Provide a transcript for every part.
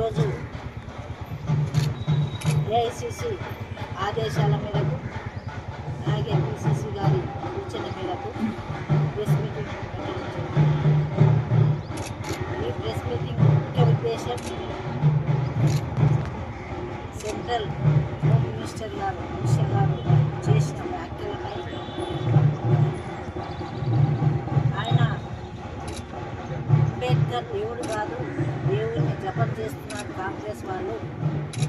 ఈరోజు ఏఐసిసి ఆదేశాల మేరకు అలాగే పిసిసి గారి సూచన మేరకు ప్రెస్ మీటింగ్ ఈ ప్రెస్ మీటింగ్ ముఖ్య ఉద్దేశం సెంట్రల్ హోమ్ మినిస్టర్ గారు మినిస్టర్ గారు చేసిన వ్యాఖ్యలపై ఆయన అంబేద్కర్ దేవుడు కాదు కాంగ్రెస్ వాళ్ళు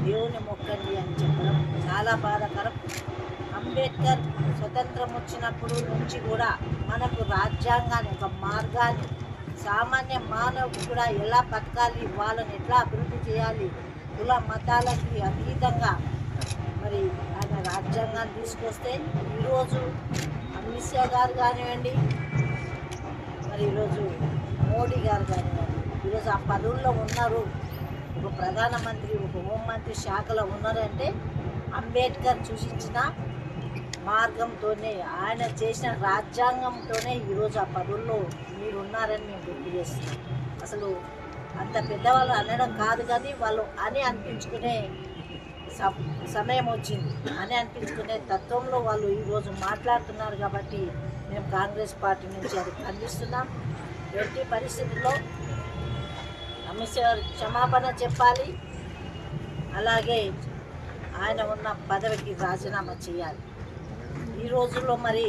దేవుని మొక్కండి అని చెప్పడం చాలా బాధాకరం. అంబేద్కర్ స్వతంత్రం వచ్చినప్పుడు నుంచి కూడా మనకు రాజ్యాంగాన్ని ఒక మార్గాన్ని సామాన్య మానవుడు కూడా ఎలా బతకాలి వాళ్ళని ఎట్లా అభివృద్ధి చేయాలి కుల మతాలకి అతీతంగా మరి ఆయన రాజ్యాంగాన్ని తీసుకొస్తే ఈరోజు అమిత్ షా గారు కానివ్వండి మరి ఈరోజు మోడీ గారు కానివ్వండి ఈరోజు ఆ పదవుల్లో ఉన్నారు. ఒక ప్రధానమంత్రి ఒక హోంమంత్రి శాఖలో ఉన్నారంటే అంబేద్కర్ సూచించిన మార్గంతోనే ఆయన చేసిన రాజ్యాంగంతోనే ఈరోజు ఆ పదవుల్లో మీరు ఉన్నారని మేము గుర్తు చేస్తున్నాం అసలు అంత పెద్దవాళ్ళు అనడం కాదు కానీ వాళ్ళు అని అనిపించుకునే సమయం వచ్చింది. అని అనిపించుకునే తత్వంలో వాళ్ళు ఈరోజు మాట్లాడుతున్నారు కాబట్టి మేము కాంగ్రెస్ పార్టీ నుంచి అది ఖండిస్తున్నాం. ఎట్టి పరిస్థితుల్లో కమిషనర్ క్షమాపణ చెప్పాలి. అలాగే ఆయన ఉన్న పదవికి రాజీనామా చేయాలి. ఈ రోజుల్లో మరి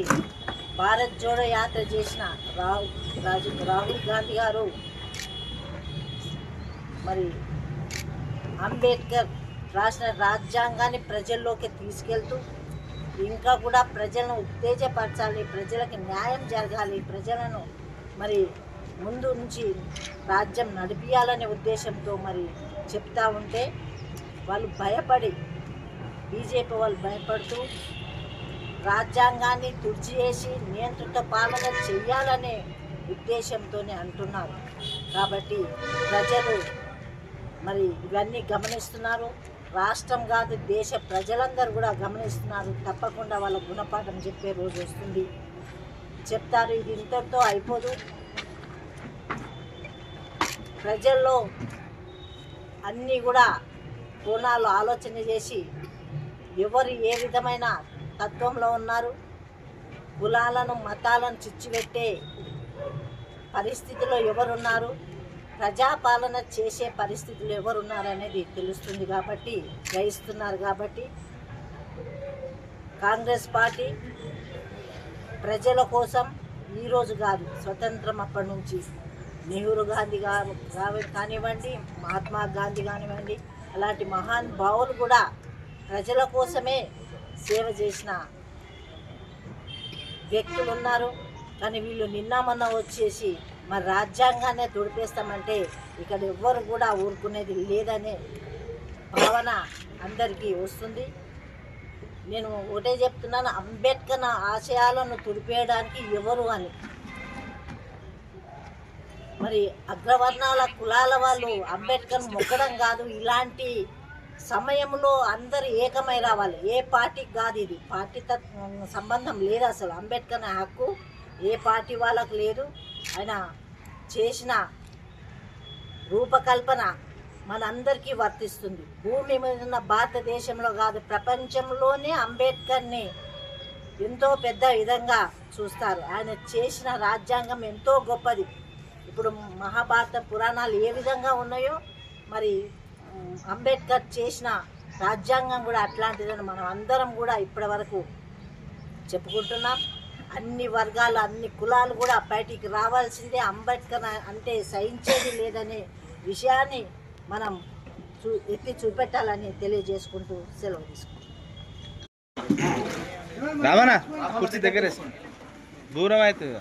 భారత్ జోడో యాత్ర చేసిన రాహుల్ రాజు రాహుల్ గాంధీ గారు మరి అంబేద్కర్ రాసిన రాజ్యాంగాన్ని ప్రజల్లోకి తీసుకెళ్తూ ఇంకా కూడా ప్రజలను ఉత్తేజపరచాలి ప్రజలకు న్యాయం జరగాలి ప్రజలను మరి ముందు నుంచి రాజ్యం నడిపించాలనే ఉద్దేశంతో మరి చెప్తా ఉంటే వాళ్ళు భయపడి బీజేపీ వాళ్ళు భయపడుతూ రాజ్యాంగాన్ని తుడిచివేసి నియంత్రిత పాలన చెయ్యాలనే ఉద్దేశంతోనే అంటున్నారు. కాబట్టి ప్రజలు మరి ఇవన్నీ గమనిస్తున్నారు. రాష్ట్రం కాదు దేశ ప్రజలందరూ కూడా గమనిస్తున్నారు. తప్పకుండా వాళ్ళ గుణపాఠం చెప్పే రోజు వస్తుంది. చెప్తారు ఇది ఇంతటితో అయిపోదు. ప్రజల్లో అన్నీ కూడా కోణాలు ఆలోచన చేసి ఎవరు ఏ విధమైన తత్వంలో ఉన్నారు కులాలను మతాలను చిచ్చుపెట్టే పరిస్థితిలో ఎవరున్నారు ప్రజాపాలన చేసే పరిస్థితులు ఎవరున్నారు అనేది తెలుస్తుంది కాబట్టి గ్రహిస్తున్నారు కాబట్టి కాంగ్రెస్ పార్టీ ప్రజల కోసం ఈరోజు కాదు స్వతంత్రం అప్పటి నుంచి నెహ్రూ గాంధీ గారు కానివ్వండి మహాత్మా గాంధీ కానివ్వండి అలాంటి మహాన్ భావులు కూడా ప్రజల కోసమే సేవ చేసిన వ్యక్తులు ఉన్నారు. కానీ వీళ్ళు నిన్న మొన్న వచ్చేసి మరి రాజ్యాంగాన్నే తుడిపేస్తామంటే ఇక్కడ ఎవ్వరు కూడా ఊరుకునేది లేదనే భావన అందరికీ వస్తుంది. నేను ఒకటే చెప్తున్నాను అంబేద్కర్ ఆశయాలను తుడిపేయడానికి ఎవరు అని. మరి అగ్రవర్ణాల కులాల వాళ్ళు అంబేద్కర్ మొక్కడం కాదు ఇలాంటి సమయంలో అందరు ఏకమై రావాలి. ఏ పార్టీకి కాదు ఇది. పార్టీ సంబంధం లేదు అసలు. అంబేద్కర్ హక్కు ఏ పార్టీ వాళ్ళకు లేదు. ఆయన చేసిన రూపకల్పన మనందరికీ వర్తిస్తుంది. భూమి మీద ఉన్న భారతదేశంలో కాదు ప్రపంచంలోనే అంబేద్కర్ని ఎంతో పెద్ద విధంగా చూస్తారు. ఆయన చేసిన రాజ్యాంగం ఎంతో గొప్పది. ఇప్పుడు మహాభారత పురాణాలు ఏ విధంగా ఉన్నాయో మరి అంబేద్కర్ చేసిన రాజ్యాంగం కూడా అట్లాంటిదని మనం అందరం కూడా ఇప్పటి వరకు చెప్పుకుంటున్నాం. అన్ని వర్గాలు అన్ని కులాలు కూడా బయటికి రావాల్సిందే అంబేద్కర్ అంటే సహించేది లేదనే విషయాన్ని మనం చూ ఎత్తి చూపెట్టాలని తెలియజేసుకుంటూ సెలవు తీసుకుంటాం రామనా కుర్చీ దగ్గర దూరం అవుతుంది.